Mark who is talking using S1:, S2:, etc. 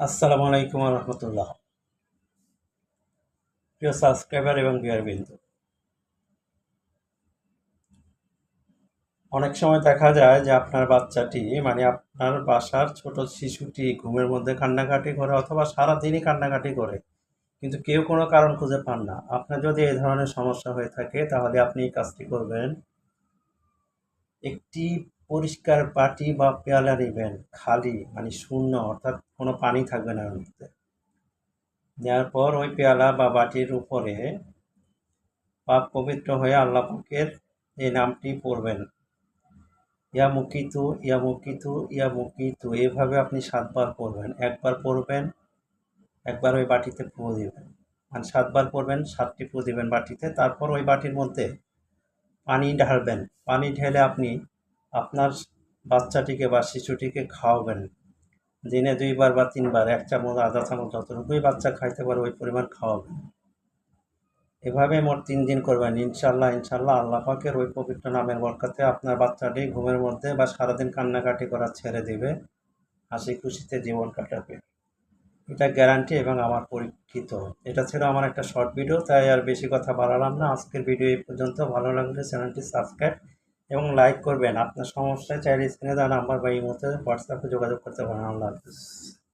S1: আসসালামু আলাইকুম রহমতুল্লাহ। প্রিয় সাবস্ক্রাইবার এবং বিন্দু, অনেক সময় দেখা যায় যে আপনার বাচ্চাটি মানে আপনার বাসার ছোট শিশুটি ঘুমের মধ্যে কান্নাকাটি করে অথবা সারাদিনই কান্নাকাটি করে, কিন্তু কেউ কোনো কারণ খুঁজে পান না। আপনার যদি এই ধরনের সমস্যা হয়ে থাকে, তাহলে আপনি এই কাজটি করবেন একটি পরিষ্কার বাটি বা পেয়ালা নেবেন, খালি মানে শূন্য, অর্থাৎ কোনো পানি থাকবে না মধ্যে। নেওয়ার পর ওই পেয়ালা বা বাটির উপরে পাপ পবিত্র হয়ে আল্লাহ পাকের এই নামটি পড়বেন। ইয়া মুকিতু ইয়া মুকিতু ইয়া মুকিতু, এভাবে আপনি সাতবার পড়বেন। একবার পড়বেন, একবার ওই বাটিতে ফু দিবেন। মানে সাতবার পড়বেন, সাতটি ফু দিবেন বাটিতে, তারপর ওই বাটির মধ্যে পানি ঢালবেন। পানি ঢেলে আপনি আপনার বাচ্চাটিকে বা শিশুটিকে খাওয়াবেন। দিনে দুইবার বা তিনবার, এক চামচ, আধা চামচ যতটুকুই বাচ্চা খাইতে পারে ওই পরিমাণ খাওয়াবেন। এভাবে মোট তিন দিন করবেন। ইনশাল্লাহ ইনশাল্লাহ আল্লাহ পাকের ওই পবিত্র নামের বরকাতে আপনার বাচ্চাটি ঘুমের মধ্যে বা সারাদিন কান্নাকাটি করা ছেড়ে দেবে, হাসি খুশিতে জীবন কাটাবে। এটা গ্যারান্টি এবং আমার পরীক্ষিত। এটা ছিল আমার একটা শর্ট ভিডিও, তাই আর বেশি কথা বাড়ালাম না। আজকের ভিডিও এই পর্যন্ত। ভালো লাগলে চ্যানেলটি সাবস্ক্রাইব এবং লাইক করবেন। আপনার সমস্যা চাইলে স্ক্রিনে দেওয়া নাম্বার বা এই মুহূর্তে হোয়াটসঅ্যাপে যোগাযোগ করতে পারেন। আল্লাহ হাফিজ।